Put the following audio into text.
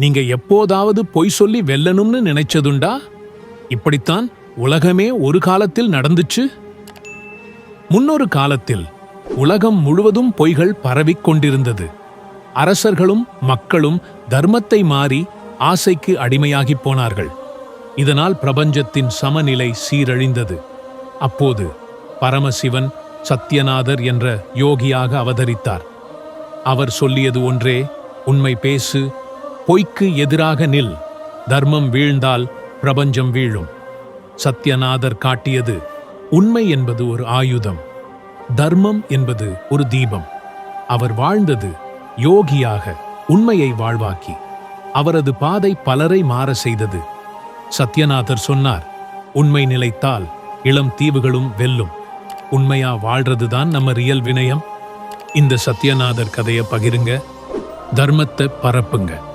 நீங்க எப்போதாவது பொய் சொல்லி வெல்லணும்னு நினைச்சதுண்டா? இப்படித்தான் உலகமே ஒரு காலத்தில் நடந்துச்சு. முன்னொரு காலத்தில் உலகம் முழுவதும் பொய்கள் பரவிக் கொண்டிருந்தது. அரசர்களும் மக்களும் தர்மத்தை மாறி ஆசைக்கு அடிமையாகிப் போனார்கள். இதனால் பிரபஞ்சத்தின் சமநிலை சீரழிந்தது. அப்போது பரமசிவன் சத்யநாதர் என்ற யோகியாக அவதரித்தார். அவர் சொல்லியது ஒன்றே உண்மை பேசு பொய்க்கு எதிராக நில். தர்மம் வீழ்ந்தால் பிரபஞ்சம் வீழும். சத்யநாதர் காட்டியது உண்மை என்பது ஒரு ஆயுதம். தர்மம் என்பது ஒரு தீபம். அவர் வாழ்ந்தது யோகியாக உண்மையை வாழ்வாக்கி. அவரது பாதை பலரை மாற செய்தது. சத்யநாதர் சொன்னார் உண்மை நிலைத்தால் இளம் தீவுகளும் வெல்லும். உண்மையா வாழ்றதுதான் நம்ம ரியல் வினயம். இந்த சத்யநாதர் கதையை பகிருங்க. தர்மத்தை பரப்புங்க.